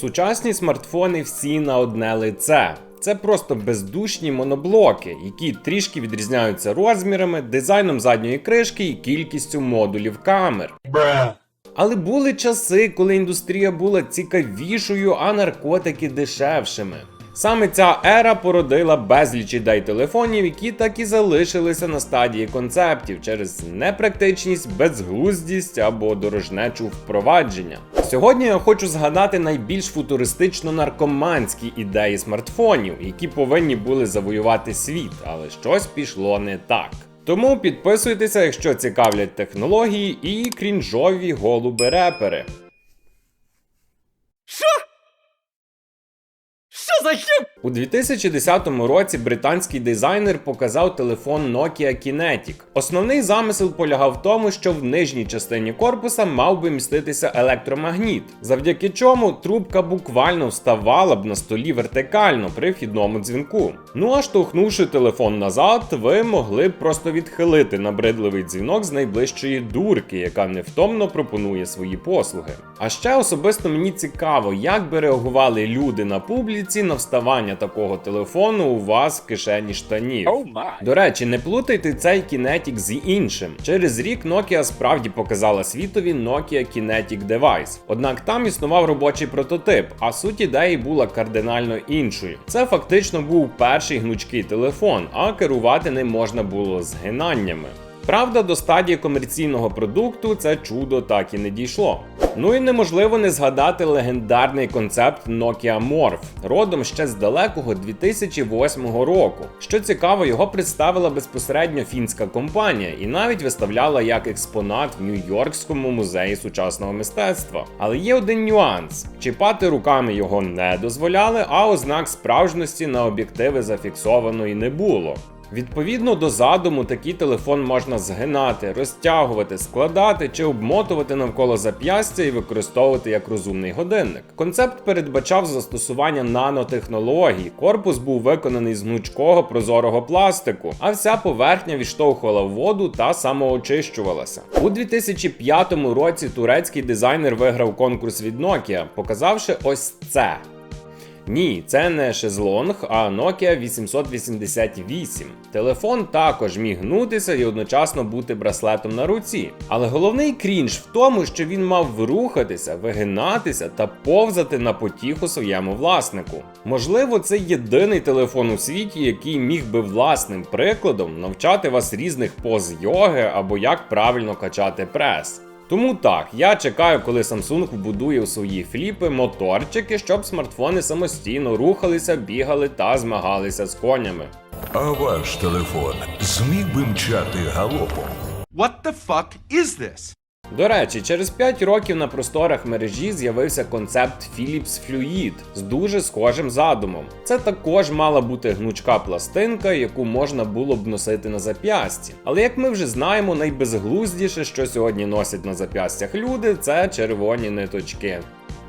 Сучасні смартфони всі на одне лице. Це просто бездушні моноблоки, які трішки відрізняються розмірами, дизайном задньої кришки і кількістю модулів камер. Але були часи, коли індустрія була цікавішою, а наркотики дешевшими. Саме ця ера породила безліч ідей телефонів, які так і залишилися на стадії концептів через непрактичність, безглуздість або дорожнечу впровадження. Сьогодні я хочу згадати найбільш футуристично наркоманські ідеї смартфонів, які повинні були завоювати світ, але щось пішло не так. Тому підписуйтеся, якщо цікавлять технології і крінжові голуби-репери. Що за хіп? У 2010 році британський дизайнер показав телефон Nokia Kinetic. Основний замисел полягав в тому, що в нижній частині корпуса мав би міститися електромагніт, завдяки чому трубка буквально вставала б на столі вертикально при вхідному дзвінку. Ну а штовхнувши телефон назад, ви могли б просто відхилити набридливий дзвінок з найближчої дурки, яка невтомно пропонує свої послуги. А ще особисто мені цікаво, як би реагували люди на публіці на вставання такого телефону у вас в кишені штанів. Май. До речі, не плутайте цей Kinetic з іншим. Через рік Nokia справді показала світові Nokia Kinetic Device. Однак там існував робочий прототип, а суть ідеї була кардинально іншою. Це фактично був перший гнучкий телефон, а керувати ним можна було згинаннями. Правда, до стадії комерційного продукту це чудо так і не дійшло. Ну і неможливо не згадати легендарний концепт Nokia Morph, родом ще з далекого 2008 року. Що цікаво, його представила безпосередньо фінська компанія і навіть виставляла як експонат в Нью-Йоркському музеї сучасного мистецтва. Але є один нюанс: чіпати руками його не дозволяли, а ознак справжності на об'єктиви зафіксовано і не було. Відповідно до задуму, такий телефон можна згинати, розтягувати, складати чи обмотувати навколо зап'ястя і використовувати як розумний годинник. Концепт передбачав застосування нанотехнологій. Корпус був виконаний з гнучкого прозорого пластику, а вся поверхня відштовхувала воду та самоочищувалася. У 2005 році турецький дизайнер виграв конкурс від Nokia, показавши ось це. Ні, це не шезлонг, а Nokia 888. Телефон також міг гнутися і одночасно бути браслетом на руці. Але головний крінж в тому, що він мав рухатися, вигинатися та повзати на потіху своєму власнику. Можливо, це єдиний телефон у світі, який міг би власним прикладом навчати вас різних поз йоги або як правильно качати прес. Тому так, я чекаю, коли Samsung вбудує у свої фліпи моторчики, щоб смартфони самостійно рухалися, бігали та змагалися з конями. А ваш телефон зміг би мчати галопом? What the fuck is this? До речі, через 5 років на просторах мережі з'явився концепт Philips Fluid з дуже схожим задумом. Це також мала бути гнучка пластинка, яку можна було б носити на зап'ясті. Але як ми вже знаємо, найбезглуздіше, що сьогодні носять на зап'ястях люди, це червоні ниточки.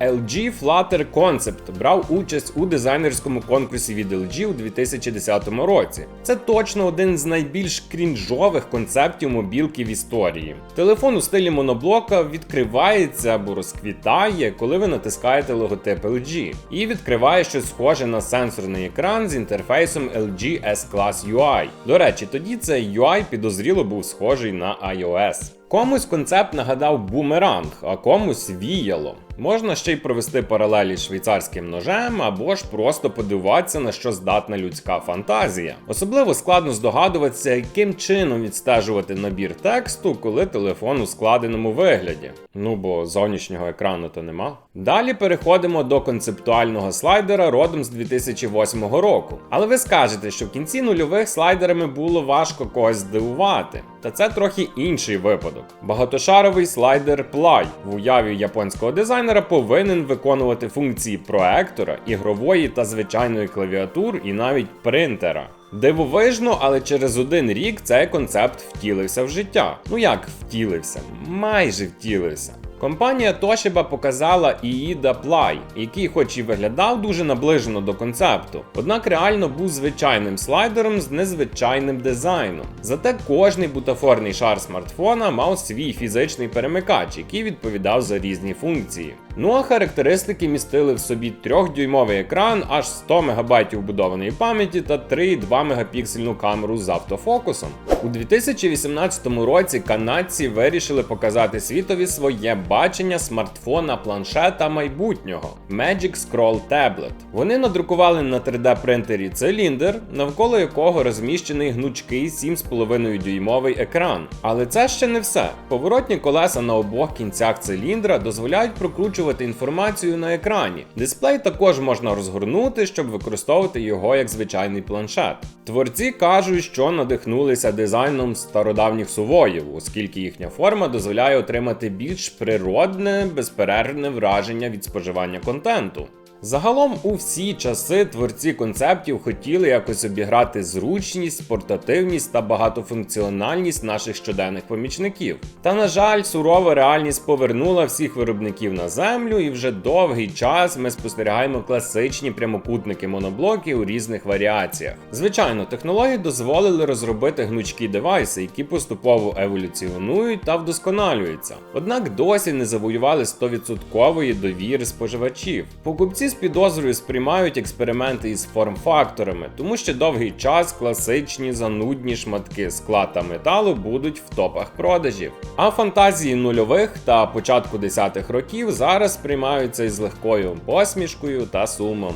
LG Flutter Concept брав участь у дизайнерському конкурсі від LG у 2010 році. Це точно один з найбільш крінжових концептів мобілки в історії. Телефон у стилі моноблока відкривається або розквітає, коли ви натискаєте логотип LG, і відкриває щось схоже на сенсорний екран з інтерфейсом LG S-Class UI. До речі, тоді цей UI підозріло був схожий на iOS. Комусь концепт нагадав бумеранг, а комусь віяло. Можна ще й провести паралелі з швейцарським ножем, або ж просто подиватися, на що здатна людська фантазія. Особливо складно здогадуватися, яким чином відстежувати набір тексту, коли телефон у складеному вигляді. Ну бо зовнішнього екрану то нема. Далі переходимо до концептуального слайдера родом з 2008 року. Але ви скажете, що в кінці нульових слайдерами було важко когось здивувати. Та це трохи інший випадок. Багатошаровий слайдер Play в уяві японського дизайнера повинен виконувати функції проектора, ігрової та звичайної клавіатур і навіть принтера. Дивовижно, але через один рік цей концепт втілився в життя. Ну як втілився? Майже втілився. Компанія Toshiba показала Iida Play, який хоч і виглядав дуже наближено до концепту, однак реально був звичайним слайдером з незвичайним дизайном. Зате кожний бутафорний шар смартфона мав свій фізичний перемикач, який відповідав за різні функції. Ну а характеристики містили в собі 3-дюймовий екран, аж 100 МБ вбудованої пам'яті та 3,2 мегапіксельну камеру з автофокусом. У 2018 році канадці вирішили показати світові своє бачення смартфона планшета майбутнього Magic Scroll Tablet. Вони надрукували на 3D принтері циліндр, навколо якого розміщений гнучкий 7,5 дюймовий екран. Але це ще не все. Поворотні колеса на обох кінцях циліндра дозволяють прокручувати інформацію на екрані. Дисплей також можна розгорнути, щоб використовувати його як звичайний планшет. Творці кажуть, що надихнулися дизайном стародавніх сувоїв, оскільки їхня форма дозволяє отримати більш природне, безперервне враження від споживання контенту. Загалом у всі часи творці концептів хотіли якось обіграти зручність, портативність та багатофункціональність наших щоденних помічників. Та на жаль, сурова реальність повернула всіх виробників на землю, і вже довгий час ми спостерігаємо класичні прямокутники моноблоки у різних варіаціях. Звичайно, технології дозволили розробити гнучкі девайси, які поступово еволюціонують та вдосконалюються. Однак досі не завоювали 100% довіри споживачів. Покупці з підозрою сприймають експерименти із форм-факторами, тому що довгий час класичні занудні шматки скла та металу будуть в топах продажів. А фантазії нульових та початку десятих років зараз сприймаються із легкою посмішкою та сумом.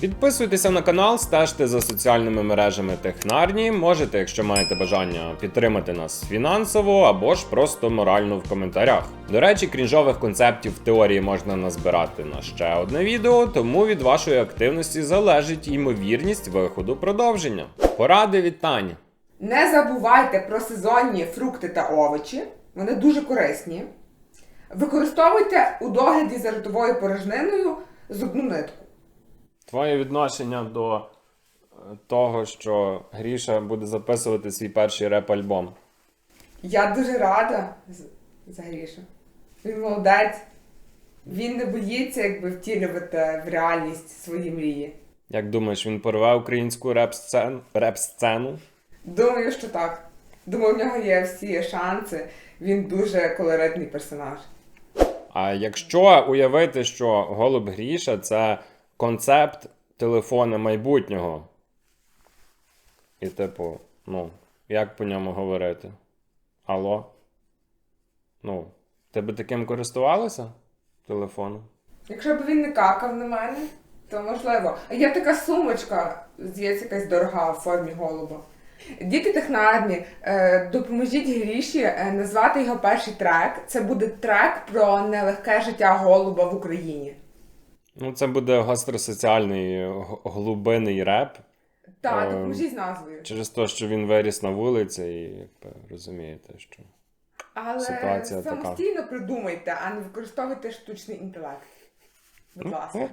Підписуйтеся на канал, стежте за соціальними мережами Технарні. Можете, якщо маєте бажання, підтримати нас фінансово або ж просто морально в коментарях. До речі, крінжових концептів в теорії можна назбирати на ще одне відео, тому від вашої активності залежить ймовірність виходу продовження. Поради від Тані. Не забувайте про сезонні фрукти та овочі, вони дуже корисні. Використовуйте у догляді за ротовою порожниною зубну нитку. Твоє відношення до е, того, що Гріша буде записувати свій перший реп-альбом. Я дуже рада за Грішу. Він молодець. Він не боїться якби втілювати в реальність свої мрії. Як думаєш, він порве українську реп-сцену? реп-сцену? Думаю, що так. Думаю, в нього є всі шанси. Він дуже колоритний персонаж. А якщо уявити, що голуб Гріша це концепт телефона майбутнього. І, типу, ну, як по ньому говорити? Алло? Ну, ти би таким користувалася? Телефоном? Якщо б він не какав на мене, то можливо. А є така сумочка, здається, якась дорога в формі голуба. Діти технарні, е, допоможіть Гріші е, назвати його перший трек. Це буде трек про нелегке життя голуба в Україні. Ну, це буде гастросоціальний глубинний глибинний реп. Так, допоможі з назвою. Через те, що він виріс на вулиці, і якби розумієте, що. Але ситуація така. самостійно придумайте, а не використовуйте штучний інтелект. Будь ласка.